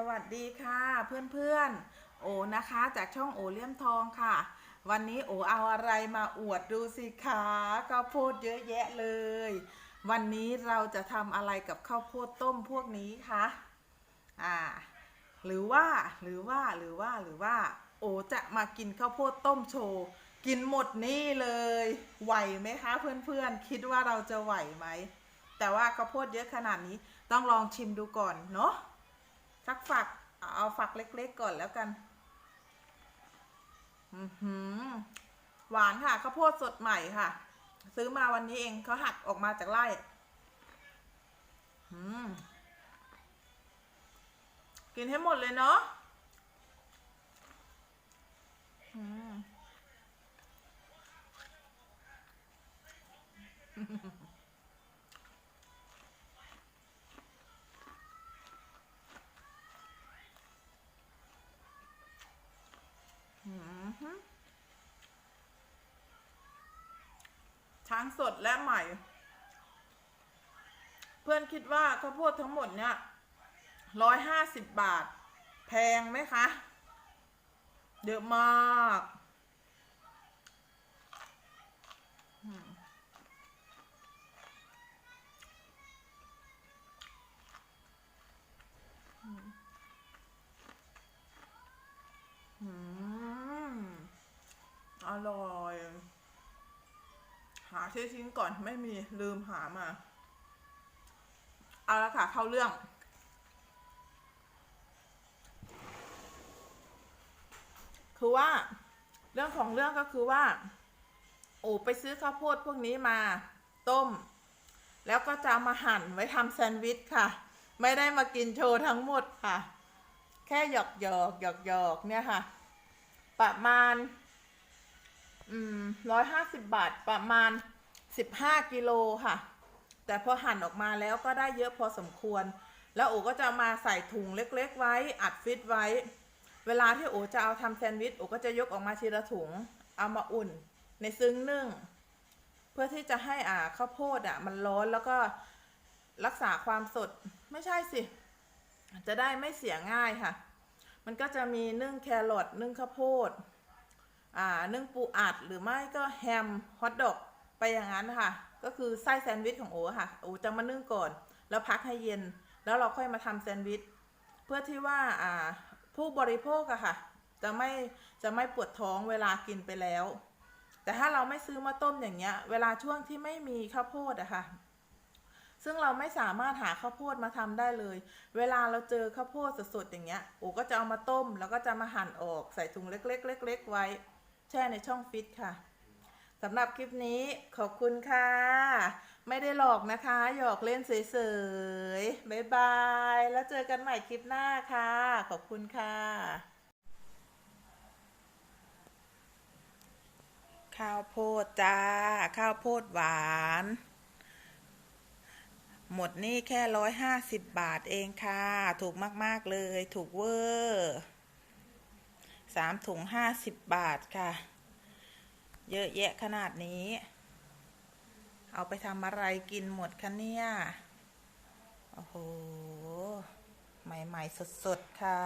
สวัสดีค่ะเพื่อนๆ โอนะคะจากช่องโอเลี่ยมทองค่ะ วันนี้โอเอาอะไรมาอวดดูสิคะข้าวโพดเยอะแยะเลย วันนี้เราจะทำอะไรกับข้าวโพดต้มพวกนี้คะอ่าหรือว่าหรือว่าหรือว่าหรือว่า โอจะมากินข้าวโพดต้มโชว์กินหมดนี่เลยไหวไหมคะเพื่อนๆ คิดว่าเราจะไหวไหมแต่ว่าข้าวโพดเยอะขนาดนี้ต้องลองชิมดูก่อนเนาะ สักฝัก เอาฝักเล็กๆก่อนแล้วกันอือหือหวานค่ะข้าวโพดสดใหม่ค่ะ ซื้อมาวันนี้เองเขาหักออกมาจากไร่อืมกินให้หมดเลยเนาะอืม ช้างสดและใหม่ เพื่อนคิดว่าข้าวโพดทั้งหมดเนี่ยร้อยห้าสิบบาท แพงไหมคะ เยอะมากอืมอืมอร่อย หาที่ทิ้งก่อนไม่มีลืมหามา เอาละค่ะ เข้าเรื่อง คือว่า เรื่องของเรื่องก็คือว่า โอ้ไปซื้อข้าวโพดพวกนี้มา ต้ม แล้วก็จะมาหั่นไว้ทำแซนด์วิชค่ะ ไม่ได้มากินโชว์ทั้งหมดค่ะ แค่หยอกหยอกหยอกหยอกเนี่ยค่ะ ประมาณ อืมร้อยห้าสิบบาทประมาณสิบห้ากิโลค่ะ แต่พอหั่นออกมาแล้วก็ได้เยอะพอสมควร แล้วโอก็จะมาใส่ถุงเล็กๆ ไว้อัดฟิตไว้ เวลาที่โอจะเอาทำแซนด์วิชโอก็จะยกออกมาทีละถุง เอามาอุ่น ในซึ้งนึ่ง เพื่อที่จะให้อ่าข้าวโพดอะ มันร้อนแล้วก็รักษาความสดไม่ใช่สิ จะได้ไม่เสียง่ายค่ะ มันก็จะมีนึ่งแครอทนึ่งข้าวโพด นึ่งปูอัดหรือไม่ก็แฮมฮอทดอกไปอย่างนั้นค่ะ ก็คือไส้แซนด์วิชของโอค่ะโอจะมานึ่งก่อน แล้วพักให้เย็น แล้วเราค่อยมาทำแซนด์วิชเพื่อที่ว่าผู้บริโภคอะค่ะ จะไม่จะไม่ปวดท้องเวลากินไปแล้ว แต่ถ้าเราไม่ซื้อมาต้มอย่างเงี้ย เวลาช่วงที่ไม่มีข้าวโพดอะค่ะ ซึ่งเราไม่สามารถหาข้าวโพดมาทำได้เลย เวลาเราเจอข้าวโพดสดๆอย่างเงี้ยโอก็จะเอามาต้ม แล้วก็จะมาหั่นออกใส่ถุงเล็กๆเล็กๆไว้ แช่ในช่องฟิตค่ะสำหรับคลิปนี้ขอบคุณค่ะ ไม่ได้หลอกนะคะ หยอกเล่นเฉยๆ บ๊ายบาย แล้วเจอกันใหม่คลิปหน้าค่ะ ขอบคุณค่ะ ข้าวโพดจ้า ข้าวโพดหวาน หมดนี่แค่ร้อยห้าสิบบาทเองค่ะ ถูกมาก ๆ เลย ถูกเวอร์ สามถุงห้าสิบบาทค่ะ เยอะแยะขนาดนี้ เอาไปทำอะไรกินหมดคะเนี่ย โอ้โห ใหม่ ๆ สด ๆ ค่ะ